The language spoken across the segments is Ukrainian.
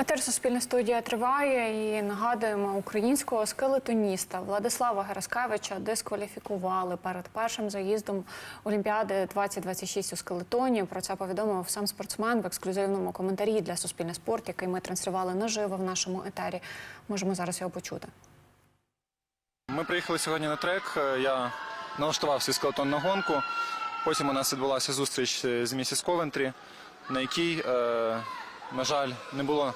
Етер Суспільна студія триває і нагадуємо українського скелетоніста Владислава Гераскевича дискваліфікували перед першим заїздом Олімпіади 2026 у скелетоні. Про це повідомив сам спортсмен в ексклюзивному коментарі для Суспільне спорт, який ми транслювали наживо в нашому етері. Можемо зараз його почути. Ми приїхали сьогодні на трек. Я налаштував свій скелетон на гонку. Потім у нас відбулася зустріч з місіс Ковентрі, на якій, е, на жаль, не було.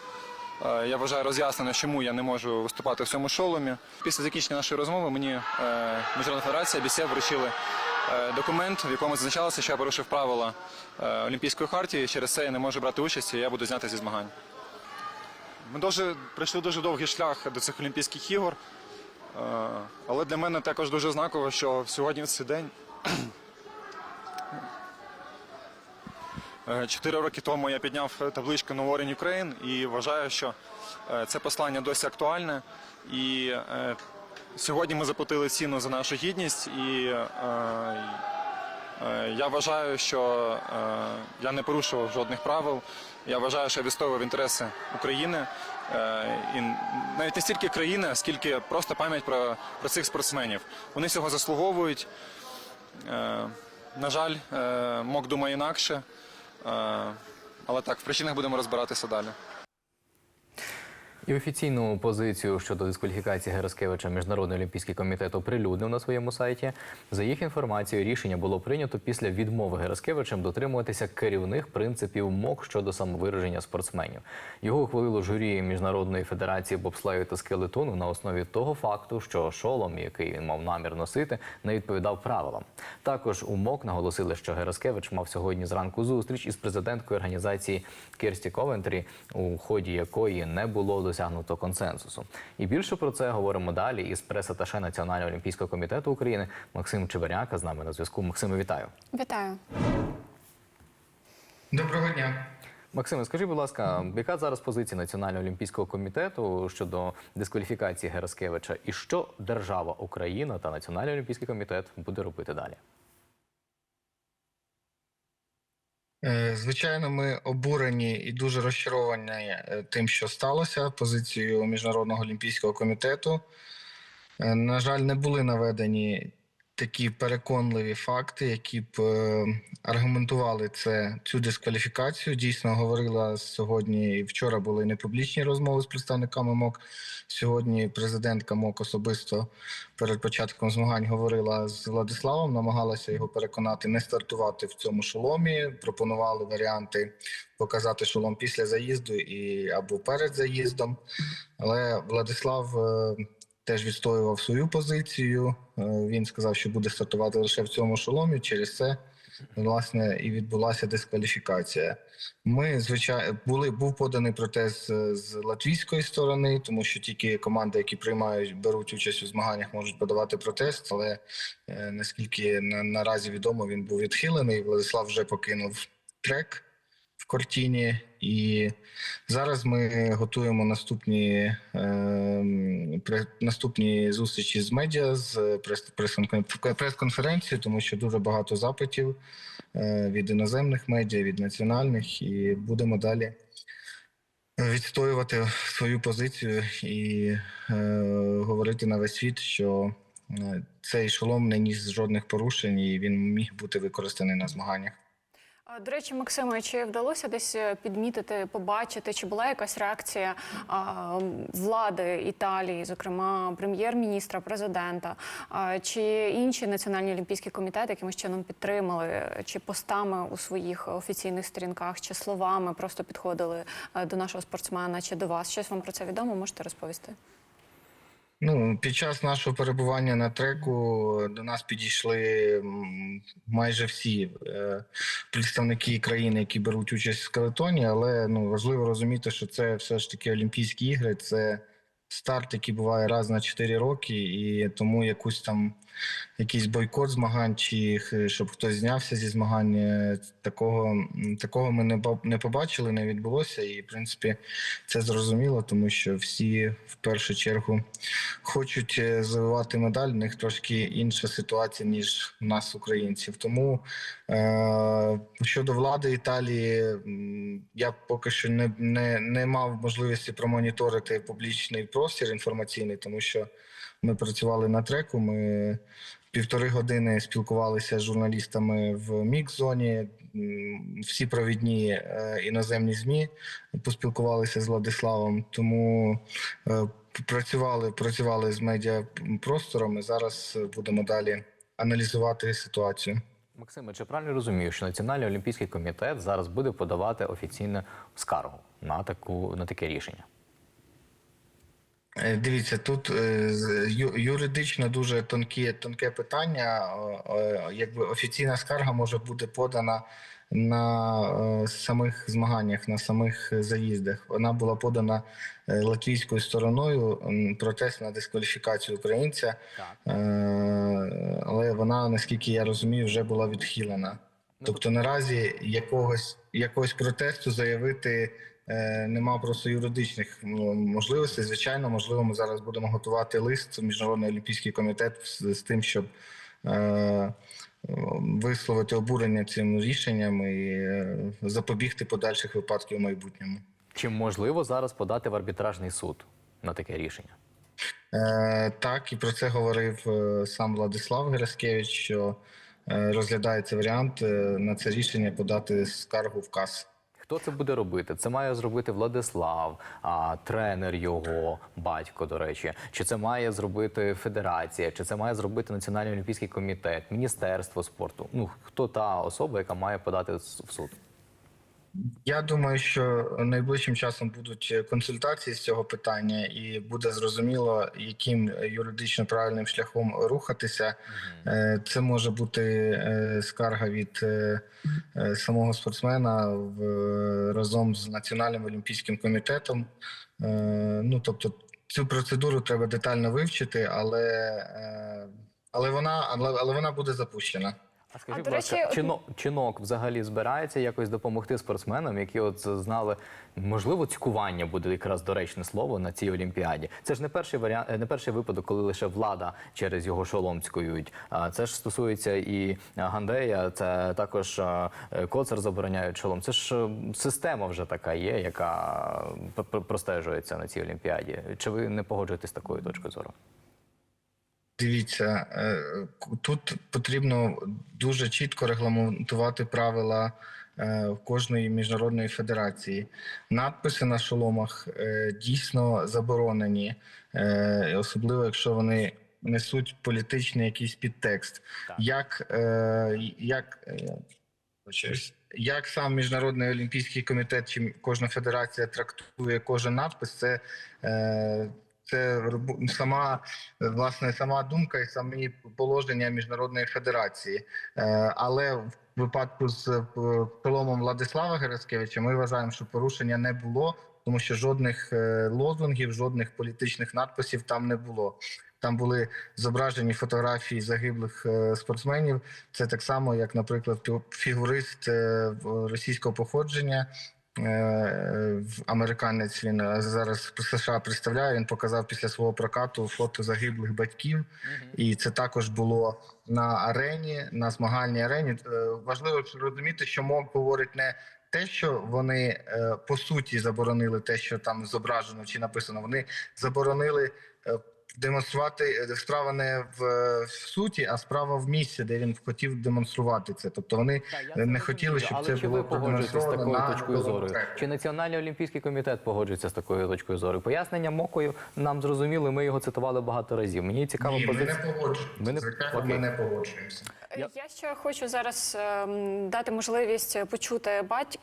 е, Я вважаю роз'яснено, чому я не можу виступати в цьому шоломі. Після закінчення нашої розмови мені е, Міжнародна федерація БІСЕ вручили е, документ, в якому зазначалося, що я порушив правила Олімпійської хартії. Через це я не можу брати участь і я буду знятий зі змагань. Ми дуже пройшли дуже довгий шлях до цих Олімпійських ігор. Але для мене також дуже знаково, що сьогодні цей день. е, Чотири роки тому я підняв табличку No War in Ukraine і вважаю, що е, це послання досі актуальне. І е, сьогодні ми заплатили ціну за нашу гідність, і е, е, я вважаю, що е, я не порушував жодних правил. Я вважаю, що я відстоював інтереси України е, і навіть не стільки країни, скільки просто пам'ять про, про цих спортсменів. Вони цього заслуговують. Е, на жаль, е, МОК думає інакше, е, але так, в причинах будемо розбиратися далі. І офіційну позицію щодо дискваліфікації Гераскевича Міжнародний олімпійський комітет оприлюднив на своєму сайті. За їх інформацією, рішення було прийнято після відмови Гераскевичем дотримуватися керівних принципів МОК щодо самовираження спортсменів. Його ухвалило журі Міжнародної федерації бобслею та скелетону на основі того факту, що шолом, який він мав намір носити, не відповідав правилам. Також у МОК наголосили, що Гераскевич мав сьогодні зранку зустріч із президенткою організації Керсті Ковентрі, у ході якої не було досягнуто консенсусу. І більше про це говоримо далі із прес-аташе Національного олімпійського комітету України Максим Чеверняка з нами на зв'язку. Максиме, вітаю. Вітаю. Доброго дня. Максиме, скажи, будь ласка, яка зараз позиція Національного олімпійського комітету щодо дискваліфікації Гераскевича, і що держава Україна та Національний олімпійський комітет буде робити далі? Е, Звичайно, ми обурені і дуже розчаровані е, тим, що сталося позицією Міжнародного олімпійського комітету. Е, На жаль, не були наведені такі переконливі факти, які б е, аргументували це цю дискваліфікацію. Дійсно, говорила сьогодні і вчора були непублічні розмови з представниками МОК. Сьогодні президентка МОК особисто перед початком змагань говорила з Владиславом, намагалася його переконати не стартувати в цьому шоломі. Пропонували варіанти показати шолом після заїзду і або перед заїздом. Але Владислав е, теж відстоював свою позицію. Е, Він сказав, що буде стартувати лише в цьому шоломі. Через це власне і відбулася дискваліфікація. Ми звичайно були був поданий протест з, з латвійської сторони, тому що тільки команди, які приймають, беруть участь у змаганнях, можуть подавати протест. Але е, наскільки на, наразі відомо, він був відхилений. Владислав вже покинув трек в Кортіні, і зараз ми готуємо наступні, е, наступні зустрічі з медіа з прес- прес- прес-конференції, тому що дуже багато запитів е, від іноземних медіа, від національних, і будемо далі відстоювати свою позицію і е, говорити на весь світ, що е, цей шолом не ніс жодних порушень, і він міг бути використаний на змаганнях. До речі, Максиме, чи вдалося десь е, підмітити, побачити, чи була якась реакція а, влади Італії, зокрема прем'єр-міністра, президента, а, чи інші національні олімпійські комітети якимось чином підтримали, чи постами у своїх офіційних сторінках, чи словами просто підходили е, до нашого спортсмена, чи до вас? Щось вам про це відомо? Можете розповісти? Ну, під час нашого перебування на треку до нас підійшли майже всі е, представники країни, які беруть участь в скелетоні, але ну важливо розуміти, що це все ж таки Олімпійські ігри, це старт, який буває раз на 4 роки, і тому якусь там якийсь бойкот змагань, чи х- щоб хтось знявся зі змагань, е, такого, такого ми не не побачили, не відбулося. І в принципі це зрозуміло, тому що всі в першу чергу хочуть е, завоювати медаль. В них трошки інша ситуація ніж у нас, українців. Тому Е, Щодо влади Італії, я поки що не, не, не мав можливості промоніторити публічний простір інформаційний, тому що ми працювали на треку. Ми півтори години спілкувалися з журналістами в мікс-зоні. Всі провідні е, іноземні змі поспілкувалися з Владиславом. Тому е, працювали, працювали з медіапростором. і Зараз е, будемо далі аналізувати ситуацію. Максиме, чи правильно розумію, що Національний олімпійський комітет зараз буде подавати офіційну скаргу на таку на таке рішення? Е, Дивіться, тут е, юридично дуже тонкі, тонке питання. Якби офіційна скарга може бути подана на е, самих змаганнях, на самих заїздах. Вона була подана латвійською стороною. Протест на дискваліфікацію українця, Так. Вона, наскільки я розумію, вже була відхилена. Тобто наразі якогось якогось протесту заявити е, нема просто юридичних ну, можливостей. Звичайно, можливо, ми зараз будемо готувати лист в Міжнародний олімпійський комітет з, з тим, щоб е, висловити обурення цим рішенням і е, запобігти подальших випадків в майбутньому. Чи можливо зараз подати в арбітражний суд на таке рішення? Е, так, і про це говорив е, сам Владислав Гераскевич, що е, розглядається варіант на це рішення подати скаргу в КАС. Хто це буде робити? Це має зробити Владислав, а тренер його, батько, до речі. Чи це має зробити федерація, чи це має зробити Національний олімпійський комітет, міністерство спорту? Ну хто та особа, яка має подати в суд? Я думаю, що найближчим часом будуть консультації з цього питання, і буде зрозуміло, яким юридично правильним шляхом рухатися. Е, Це може бути е, скарга від е, самого спортсмена в разом з Національним олімпійським комітетом. Ну тобто, цю процедуру треба детально вивчити, але, але вона але, але вона буде запущена. А скажіть, до будь ласка, речі, чино- чинок взагалі збирається якось допомогти спортсменам, які от знали, можливо, цькування буде якраз доречне слово на цій олімпіаді. Це ж не перший варіант, не перший випадок, коли лише влада через його шолом цькують. А це ж стосується і Гандея, це також а, е, коцар забороняють шолом. Це ж е, система вже така є, яка пр- пр- простежується на цій олімпіаді. Чи ви не погоджуєтесь з такою точкою зору? Дивіться, е, тут потрібно дуже чітко регламентувати правила е, кожної міжнародної федерації. Надписи на шоломах е, дійсно заборонені, особливо якщо вони несуть політичний якийсь підтекст. Так. Як, як, як сам Міжнародний олімпійський комітет чи кожна федерація трактує кожен надпис, це, е, це сама е, власне сама думка і самі положення міжнародної федерації. Е, Але в випадку з е, шоломом Владислава Гераскевича ми вважаємо, що порушення не було, тому що жодних лозунгів, жодних політичних надписів там не було. Там були зображені фотографії загиблих спортсменів. Це так само, як, наприклад, фігурист російського походження. Е, Американець він е, зараз США представляє. Він показав після свого прокату фото загиблих батьків, і це також було на арені, на змагальній арені. Е, Важливо розуміти, що МОК говорить не те, що вони по суті заборонили те, що там зображено чи написано. Вони заборонили демонструвати е, справа не в, е, в суті, а справа в місці, де він хотів демонструвати це. Тобто вони не хотіли, щоб Але це чи було погоджуєтесь з такою на точкою зору? Чи Національний олімпійський комітет погоджується з такою точкою зору? Пояснення мокою нам зрозуміли. Ми його цитували багато разів. Мені цікаво Ні, ми не позиція. погоджуємося. Ми не- Окей. ми не погоджуємося. Я- Я ще хочу зараз ем, дати можливість почути батька.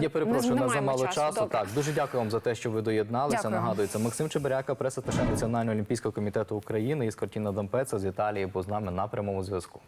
Я перепрошую не на замало часу. Добре. Так, дуже дякую вам за те, що ви доєдналися. Дякую. Нагадується Максим Чебиряка, преса та Національного олімпійського комітету України і Скортіна Дампеца з Італії, бо з нами на прямому зв'язку.